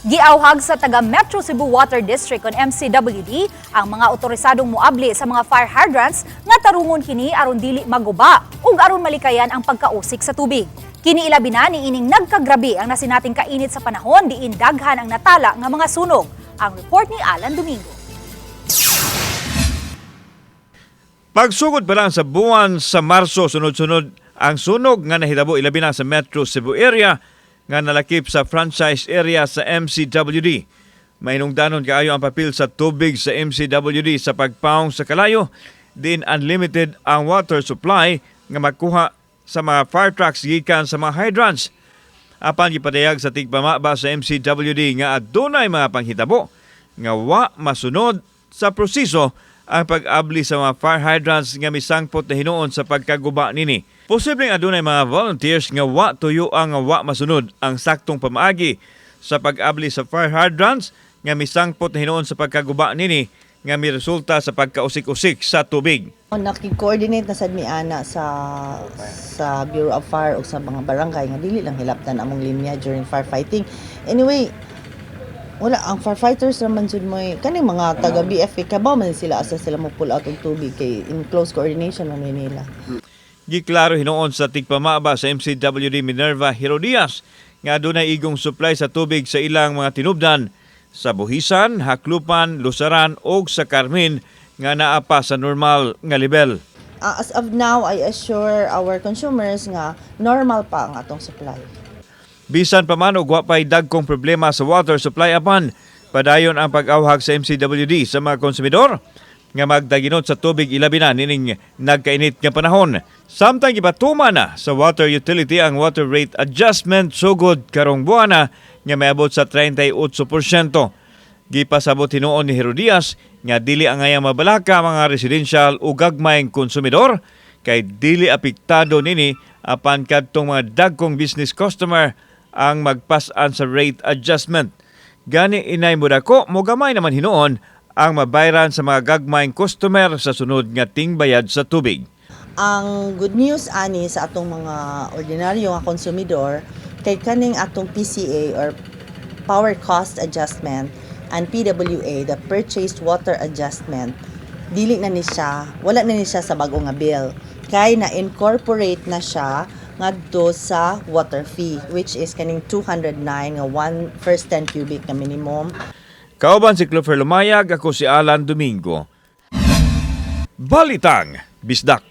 Giawhag sa taga Metro Cebu Water District on MCWD ang mga otorisadong muabli sa mga fire hydrants nga tarungon kini aron dili maguba ug aron malikayan ang pagkausik sa tubig. Kini ilabi na ni ining nagkagrabi ang nasinating kainit sa panahon diin daghan ang natala nga mga sunog. Ang report ni Alan Domingo. Pagsugod pa lang sa buwan sa Marso, sunod-sunod ang sunog nga nahitabo ilabi na sa Metro Cebu area nga nalakip sa franchise area sa MCWD. Mainungdanon kaayo ang papel sa tubig sa MCWD sa pagpaong sa kalayo, din unlimited ang water supply nga makuha sa mga fire trucks gikan sa mga hydrants. Apan gipadayag sa tigpamaba sa MCWD nga adunay mga panghitabo nga wa masunod sa proseso ang pag-abli sa mga fire hydrants nga misangpot na hinuon sa pagkaguba nini. Posibleng adunay mga volunteers nga wa tuyo ang wa masunod ang saktong pamaagi sa pag-abli sa fire hydrants nga misangpot na hinuon sa pagkaguba nini nga mi resulta sa pagkausik-usik sa tubig. Nakikoordinate na sad mi ana sa sa Bureau of Fire o sa mga barangay nga dili lang hilaptan among linya during firefighting. Anyway, wala ang firefighters naman jud mo kaning mga taga BFA kabaw man sila asa sila mo pull out og tubig kay in close coordination man nila. Giklaro hinuon sa tigpamaba sa MCWD Minerva Herodias nga dunay igong supply sa tubig sa ilang mga tinubdan sa Buhisan, Haklupan, Lusaran ug sa Carmen nga naa pa sa normal nga level. Ah, as of now, I assure our consumers nga normal pa ang atong supply. Bisan pa man og wa pay dagkong problema sa water supply apan padayon ang pag-awhag sa MCWD sa mga konsumidor nga magdaginot sa tubig ilabi na nining nagkainit nga panahon. Samtang ibatuma na sa water utility ang water rate adjustment sugod karong buwana nga miabot sa 38%. Gipasabot hinuon ni Herodias nga dili angaya mabalaka mga residential o gagmayng konsumidor kay dili apektado nini apan kadtong mga dagkong business customer ang magpasan sa rate adjustment. Gani inay mo dako mo gamay naman hinuon ang mabayran sa mga gagmayng customer sa sunod nga tingbayad sa tubig. Ang good news ani sa atong mga ordinaryo nga konsumidor kay kaning atong PCA or Power Cost Adjustment and PWA, the Purchased Water Adjustment, dili na ni siya, wala na ni siya sa bago nga bill. Kay na-incorporate na siya ngadto sa water fee which is kaning 209 nga 1 first 10 cubic na minimum Kauban si Clover Lumayag, ako si Alan Domingo. Balitang, Bisdak.